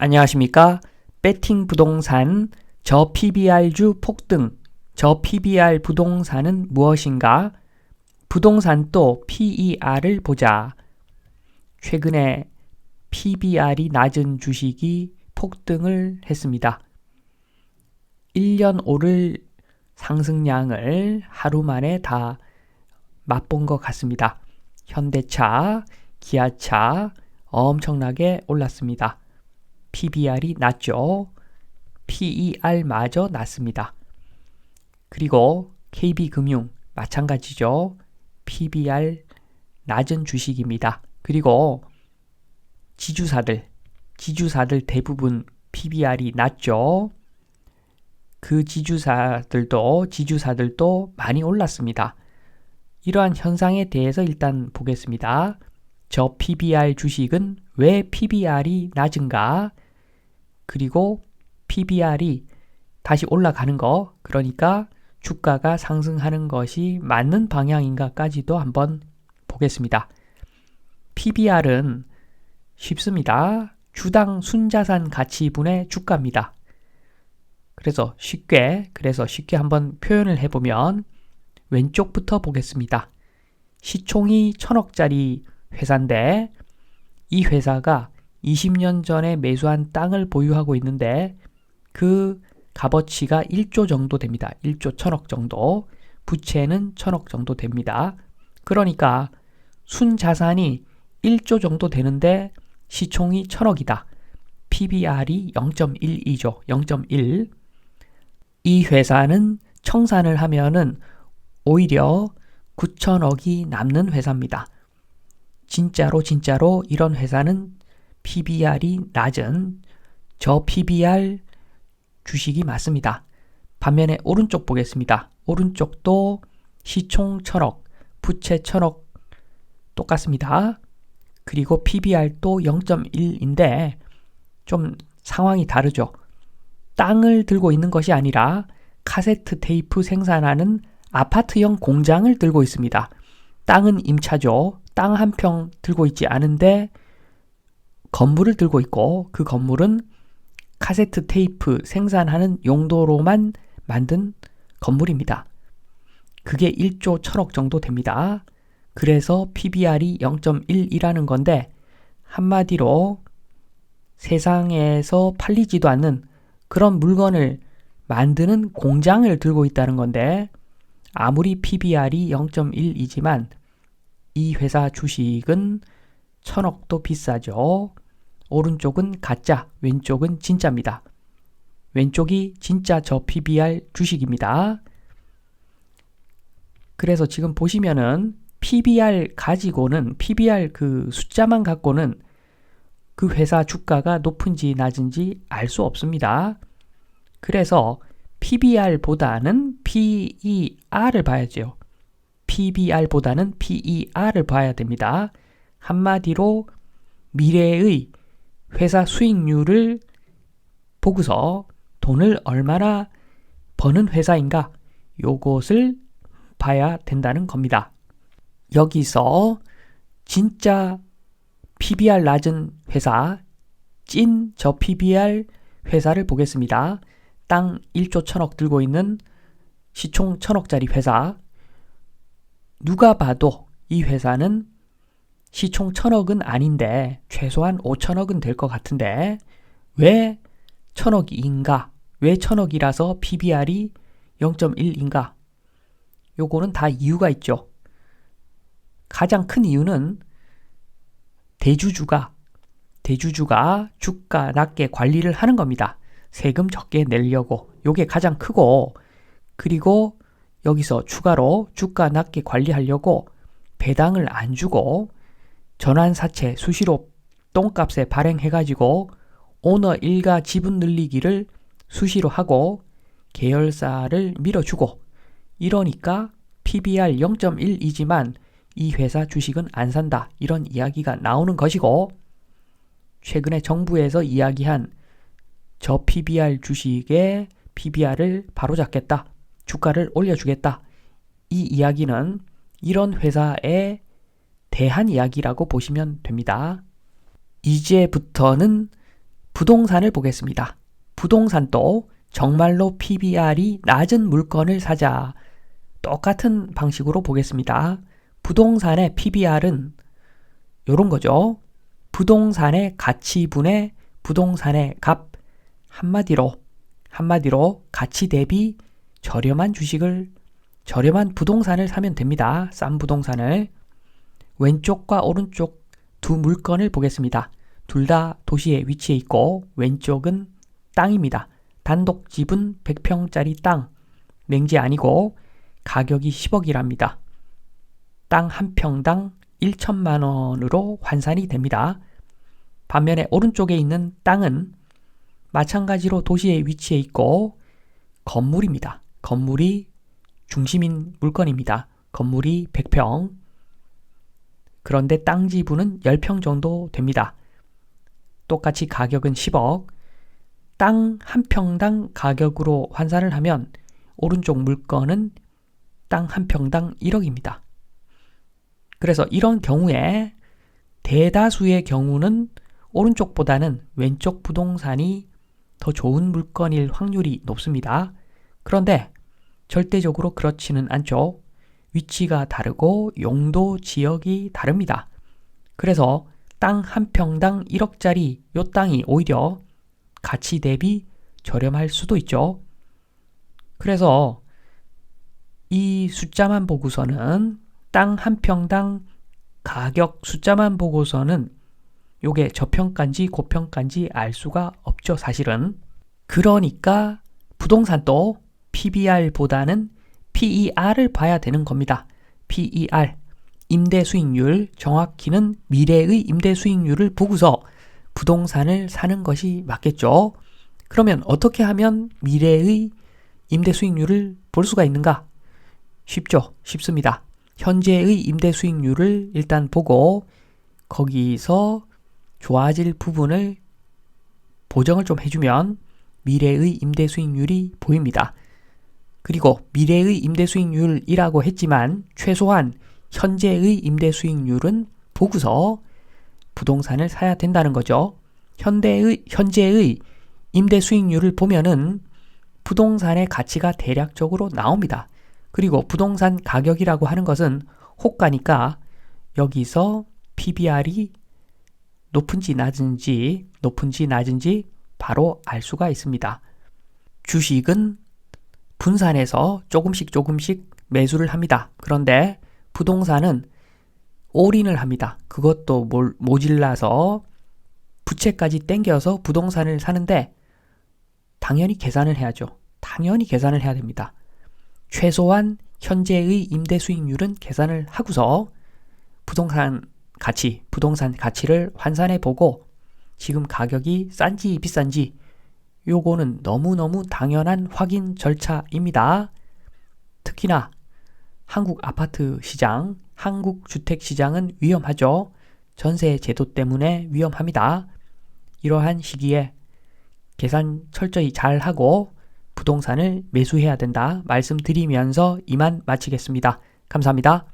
안녕하십니까? 배팅 부동산 저 PBR주 폭등 저 PBR 부동산은 무엇인가? 부동산 또 PER을 보자. 최근에 PBR이 낮은 주식이 폭등을 했습니다. 1년 오를 상승량을 하루 만에 다 맛본 것 같습니다. 현대차, 기아차 엄청나게 올랐습니다. PBR이 낮죠. PER마저 낮습니다. 그리고 KB금융 마찬가지죠. PBR 낮은 주식입니다. 그리고 지주사들, 지주사들 대부분 PBR이 낮죠. 그 지주사들도, 지주사들도 많이 올랐습니다. 이러한 현상에 대해서 일단 보겠습니다. 저 PBR 주식은 왜 PBR이 낮은가? 그리고 PBR이 다시 올라가는 거, 그러니까 주가가 상승하는 것이 맞는 방향인가까지도 한번 보겠습니다. PBR은 쉽습니다. 주당 순자산 가치분의 주가입니다. 그래서 쉽게, 그래서 쉽게 한번 표현을 해보면 왼쪽부터 보겠습니다. 시총이 천억짜리 회사인데 이 회사가 20년 전에 매수한 땅을 보유하고 있는데 그 값어치가 1조 정도 됩니다. 1조 천억 정도. 부채는 천억 정도 됩니다. 그러니까 순자산이 1조 정도 되는데 시총이 천억이다. PBR이 0.12조, 0.1. 이 회사는 청산을 하면은 오히려 9천억이 남는 회사입니다. 진짜로 진짜로 이런 회사는 PBR이 낮은 저 PBR 주식이 맞습니다. 반면에 오른쪽 보겠습니다. 오른쪽도 시총 천억, 부채 천억 똑같습니다. 그리고 PBR도 0.1인데 좀 상황이 다르죠. 땅을 들고 있는 것이 아니라 카세트 테이프 생산하는 아파트형 공장을 들고 있습니다. 땅은 임차죠. 땅 한 평 들고 있지 않은데 건물을 들고 있고 그 건물은 카세트 테이프 생산하는 용도로만 만든 건물입니다. 그게 1조 1000억 정도 됩니다. 그래서 PBR이 0.1이라는 건데 한마디로 세상에서 팔리지도 않는 그런 물건을 만드는 공장을 들고 있다는 건데 아무리 PBR이 0.1이지만 이 회사 주식은 천억도 비싸죠. 오른쪽은 가짜, 왼쪽은 진짜입니다. 왼쪽이 진짜 저 PBR 주식입니다. 그래서 지금 보시면은 PBR 가지고는 PBR 그 숫자만 갖고는 그 회사 주가가 높은지 낮은지 알 수 없습니다. 그래서 PBR보다는 PER을 봐야죠. PBR보다는 PER을 봐야 됩니다. 한마디로 미래의 회사 수익률을 보고서 돈을 얼마나 버는 회사인가 요것을 봐야 된다는 겁니다. 여기서 진짜 PBR 낮은 회사, 찐 저 PBR 회사를 보겠습니다. 땅 1조 천억 들고 있는 시총 천억짜리 회사. 누가 봐도 이 회사는 시총 천억은 아닌데 최소한 5천억은 될 것 같은데 왜 천억인가? 왜 천억이라서 PBR이 0.1인가? 요거는 다 이유가 있죠. 가장 큰 이유는 대주주가 대주주가 주가 낮게 관리를 하는 겁니다. 세금 적게 내려고 요게 가장 크고 그리고 여기서 추가로 주가 낮게 관리하려고 배당을 안 주고 전환사채 수시로 똥값에 발행해가지고 오너 일가 지분 늘리기를 수시로 하고 계열사를 밀어주고 이러니까 PBR 0.1이지만 이 회사 주식은 안 산다. 이런 이야기가 나오는 것이고 최근에 정부에서 이야기한 저 PBR 주식의 PBR을 바로잡겠다. 주가를 올려주겠다. 이 이야기는 이런 회사의 대한 이야기라고 보시면 됩니다. 이제부터는 부동산을 보겠습니다. 부동산도 정말로 PBR이 낮은 물건을 사자. 똑같은 방식으로 보겠습니다. 부동산의 PBR은 이런 거죠. 부동산의 가치분의 부동산의 값. 한마디로, 한마디로 가치 대비 저렴한 주식을, 저렴한 부동산을 사면 됩니다. 싼 부동산을. 왼쪽과 오른쪽 두 물건을 보겠습니다. 둘 다 도시에 위치해 있고, 왼쪽은 땅입니다. 단독 집은 100평짜리 땅. 맹지 아니고, 가격이 10억이랍니다. 땅 한 평당 1천만 원으로 환산이 됩니다. 반면에 오른쪽에 있는 땅은 마찬가지로 도시에 위치해 있고 건물입니다. 건물이 중심인 물건입니다. 건물이 100평. 그런데 땅 지분은 10평 정도 됩니다. 똑같이 가격은 10억. 땅 한 평당 가격으로 환산을 하면 오른쪽 물건은 땅 한 평당 1억입니다. 그래서 이런 경우에 대다수의 경우는 오른쪽보다는 왼쪽 부동산이 더 좋은 물건일 확률이 높습니다. 그런데 절대적으로 그렇지는 않죠. 위치가 다르고 용도 지역이 다릅니다. 그래서 땅 한 평당 1억짜리 요 땅이 오히려 가치 대비 저렴할 수도 있죠. 그래서 이 숫자만 보고서는 땅 한 평당 가격 숫자만 보고서는 요게 저평가인지 고평가인지 알 수가 없죠, 사실은. 그러니까 부동산도 PBR보다는 PER을 봐야 되는 겁니다. PER. 임대 수익률, 정확히는 미래의 임대 수익률을 보고서 부동산을 사는 것이 맞겠죠. 그러면 어떻게 하면 미래의 임대 수익률을 볼 수가 있는가? 쉽죠. 쉽습니다. 현재의 임대 수익률을 일단 보고 거기서 좋아질 부분을 보정을 좀 해주면 미래의 임대 수익률이 보입니다. 그리고 미래의 임대 수익률이라고 했지만 최소한 현재의 임대 수익률은 보고서 부동산을 사야 된다는 거죠. 현대의 현재의 임대 수익률을 보면은 부동산의 가치가 대략적으로 나옵니다. 그리고 부동산 가격이라고 하는 것은 호가니까 여기서 PBR이 높은지 낮은지 높은지 낮은지 바로 알 수가 있습니다. 주식은 분산해서 조금씩 조금씩 매수를 합니다. 그런데 부동산은 올인을 합니다. 그것도 모질라서 부채까지 땡겨서 부동산을 사는데 당연히 계산을 해야죠. 당연히 계산을 해야 됩니다. 최소한 현재의 임대 수익률은 계산을 하고서 부동산 가치, 부동산 가치를 환산해 보고 지금 가격이 싼지 비싼지 요거는 너무너무 당연한 확인 절차입니다. 특히나 한국 아파트 시장, 한국 주택 시장은 위험하죠. 전세 제도 때문에 위험합니다. 이러한 시기에 계산 철저히 잘 하고 부동산을 매수해야 된다 말씀드리면서 이만 마치겠습니다. 감사합니다.